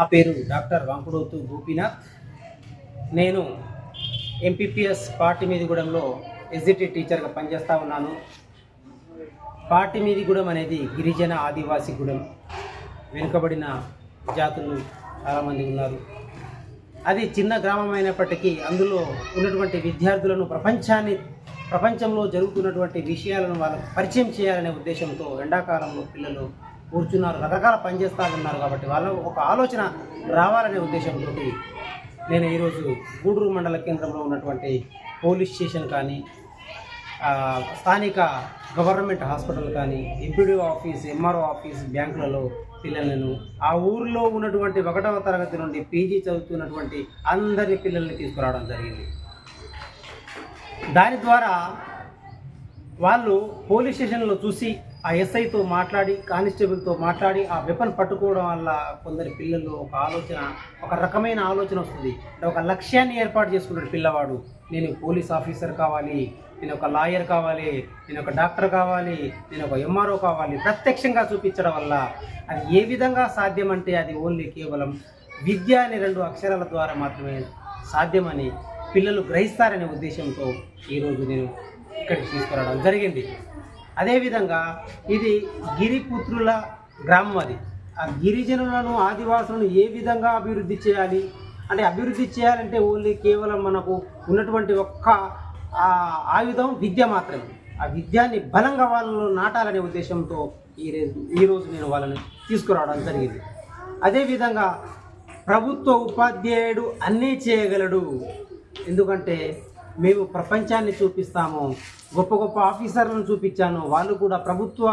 నా పేరు డాక్టర్ వాంకుడోతు గోపీనాథ్. నేను ఎంపీపీఎస్ పార్టీ మీదిగూడెంలో ఎస్జిటి టీచర్గా పనిచేస్తూ ఉన్నాను. పార్టీ మీదిగూడెం అనేది గిరిజన ఆదివాసీ గూడెం. వెనుకబడిన జాతులు చాలామంది ఉన్నారు. అది చిన్న గ్రామం అయినప్పటికీ అందులో ఉన్నటువంటి విద్యార్థులను ప్రపంచాన్ని ప్రపంచంలో జరుగుతున్నటువంటి విషయాలను వాళ్ళకు పరిచయం చేయాలనే ఉద్దేశంతో ఎండాకాలంలో పిల్లలు కూర్చున్నారు రకరకాల పనిచేస్తూ ఉన్నారు కాబట్టి వాళ్ళు ఒక ఆలోచన రావాలనే ఉద్దేశంతో నేను ఈరోజు గూడూరు మండల కేంద్రంలో ఉన్నటువంటి పోలీస్ స్టేషన్ కానీ స్థానిక గవర్నమెంట్ హాస్పిటల్ కానీ ఎంపీడీ ఆఫీస్ ఎంఆర్ఓ ఆఫీస్ బ్యాంకులలో పిల్లలను ఆ ఊరిలో ఉన్నటువంటి ఒకటవ తరగతి నుండి పీజీ చదువుతున్నటువంటి అందరి పిల్లల్ని తీసుకురావడం జరిగింది. దాని ద్వారా వాళ్ళు పోలీస్ స్టేషన్లో చూసి ఆ ఎస్ఐతో మాట్లాడి కానిస్టేబుల్తో మాట్లాడి ఆ వెపన్ పట్టుకోవడం వల్ల కొందరి పిల్లలు ఒక ఆలోచన ఒక రకమైన ఆలోచన వస్తుంది. ఒక లక్ష్యాన్ని ఏర్పాటు చేసుకుంటాడు పిల్లవాడు. నేను పోలీస్ ఆఫీసర్ కావాలి నేను ఒక లాయర్ కావాలి నేను ఒక డాక్టర్ కావాలి నేను ఒక ఎంఆర్ఓ కావాలి. ప్రత్యక్షంగా చూపించడం వల్ల అది ఏ విధంగా సాధ్యమంటే అది ఓన్లీ కేవలం విద్య అనే రెండు అక్షరాల ద్వారా మాత్రమే సాధ్యమని పిల్లలు గ్రహిస్తారనే ఉద్దేశంతో ఈరోజు నేను ఇక్కడికి తీసుకురావడం జరిగింది. అదేవిధంగా ఇది గిరిపుత్రుల గ్రామం అది. ఆ గిరిజనులను ఆదివాసులను ఏ విధంగా అభివృద్ధి చేయాలి? అంటే అభివృద్ధి చేయాలంటే ఓన్లీ కేవలం మనకు ఉన్నటువంటి ఒక్క ఆయుధం విద్య మాత్రమే. ఆ విద్యాన్ని బలంగా వాళ్ళు నాటాలనే ఉద్దేశంతో ఈ రోజు ఈరోజు నేను వాళ్ళని తీసుకురావడం జరిగింది. అదేవిధంగా ప్రభుత్వ ఉపాధ్యాయుడు అన్నీ చేయగలడు. ఎందుకంటే మేము ప్రపంచాన్ని చూపిస్తాము. గొప్ప గొప్ప ఆఫీసర్లను చూపించాను. వాళ్ళు కూడా ప్రభుత్వ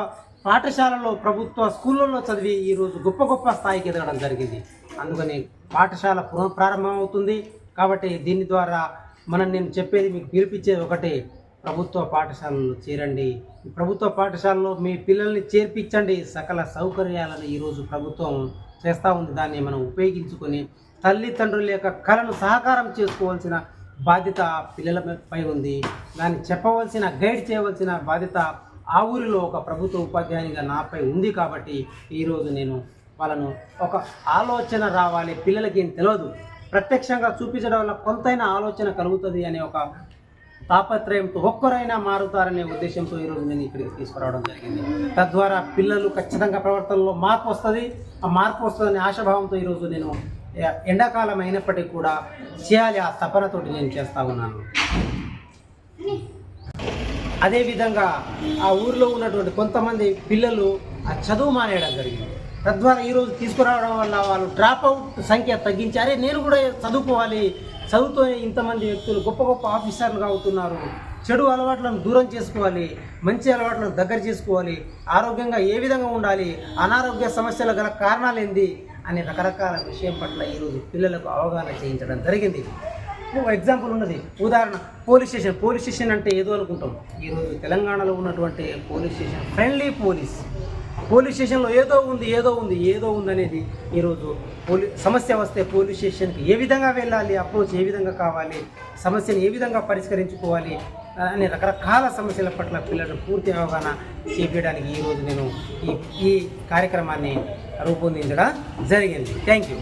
పాఠశాలలో ప్రభుత్వ స్కూళ్ళల్లో చదివి ఈరోజు గొప్ప గొప్ప స్థాయికి ఎదగడం జరిగింది. అందుకని పాఠశాల పునః ప్రారంభం అవుతుంది కాబట్టి దీని ద్వారా మనం నేను చెప్పేది మీకు పిలిపించేది ఒకటే ప్రభుత్వ పాఠశాలలో చేరండి. ప్రభుత్వ పాఠశాలలో మీ పిల్లల్ని చేర్పించండి. సకల సౌకర్యాలను ఈరోజు ప్రభుత్వం చేస్తూ ఉంది. దాన్ని మనం ఉపయోగించుకొని తల్లిదండ్రుల యొక్క కళను సహకారం చేసుకోవాల్సిన బాధ్యత పిల్లలపై ఉంది. దాన్ని చెప్పవలసిన గైడ్ చేయవలసిన బాధ్యత ఆ ఊరిలో ఒక ప్రభుత్వ ఉపాధ్యాయునిగా నాపై ఉంది కాబట్టి ఈరోజు నేను వాళ్ళను ఒక ఆలోచన రావాలి. పిల్లలకి ఏం తెలియదు ప్రత్యక్షంగా చూపించడం వల్ల కొంతైనా ఆలోచన కలుగుతుంది అనే ఒక తాపత్రయంతో ఒక్కరైనా మారుతారనే ఉద్దేశంతో ఈరోజు నేను ఇక్కడికి తీసుకురావడం జరిగింది. తద్వారా పిల్లలు ఖచ్చితంగా ప్రవర్తనలో మార్పు వస్తుంది. ఆ మార్పు వస్తుందనే ఆశాభావంతో ఈరోజు నేను ఎండాకాలం అయినప్పటికీ కూడా చేయాలి ఆ తపనతోటి నేను చేస్తూ ఉన్నాను. అదేవిధంగా ఆ ఊరిలో ఉన్నటువంటి కొంతమంది పిల్లలు ఆ చదువు మానేయడం జరిగింది. తద్వారా ఈరోజు తీసుకురావడం వల్ల వాళ్ళు డ్రాప్ అవుట్ సంఖ్య తగ్గించి అరే నేను కూడా చదువుకోవాలి చదువుతో ఇంతమంది వ్యక్తులు గొప్ప గొప్ప ఆఫీసర్లుగా అవుతున్నారు. చెడు అలవాట్లను దూరం చేసుకోవాలి మంచి అలవాట్లను దగ్గర చేసుకోవాలి ఆరోగ్యంగా ఏ విధంగా ఉండాలి అనారోగ్య సమస్యలు గల కారణాలు ఏంది అనే రకరకాల విషయం పట్ల ఈరోజు పిల్లలకు అవగాహన చేయించడం జరిగింది. ఓ ఎగ్జాంపుల్ ఉన్నది. ఉదాహరణ పోలీస్ స్టేషన్. పోలీస్ స్టేషన్ అంటే ఏదో అనుకుంటాం. ఈరోజు తెలంగాణలో ఉన్నటువంటి police station friendly police police స్టేషన్లో ఏదో ఉంది ఏదో ఉంది ఏదో ఉంది అనేది ఈరోజు పోలీ సమస్య వస్తే పోలీస్ స్టేషన్కి ఏ విధంగా వెళ్ళాలి అప్రోచ్ ఏ విధంగా కావాలి సమస్యను ఏ విధంగా పరిష్కరించుకోవాలి అనే రకరకాల సమస్యల పట్ల పిల్లలు పూర్తి అవగాహన చేపించడానికి ఈరోజు నేను ఈ ఈ కార్యక్రమాన్ని రూపొందించడం జరిగింది. Thank you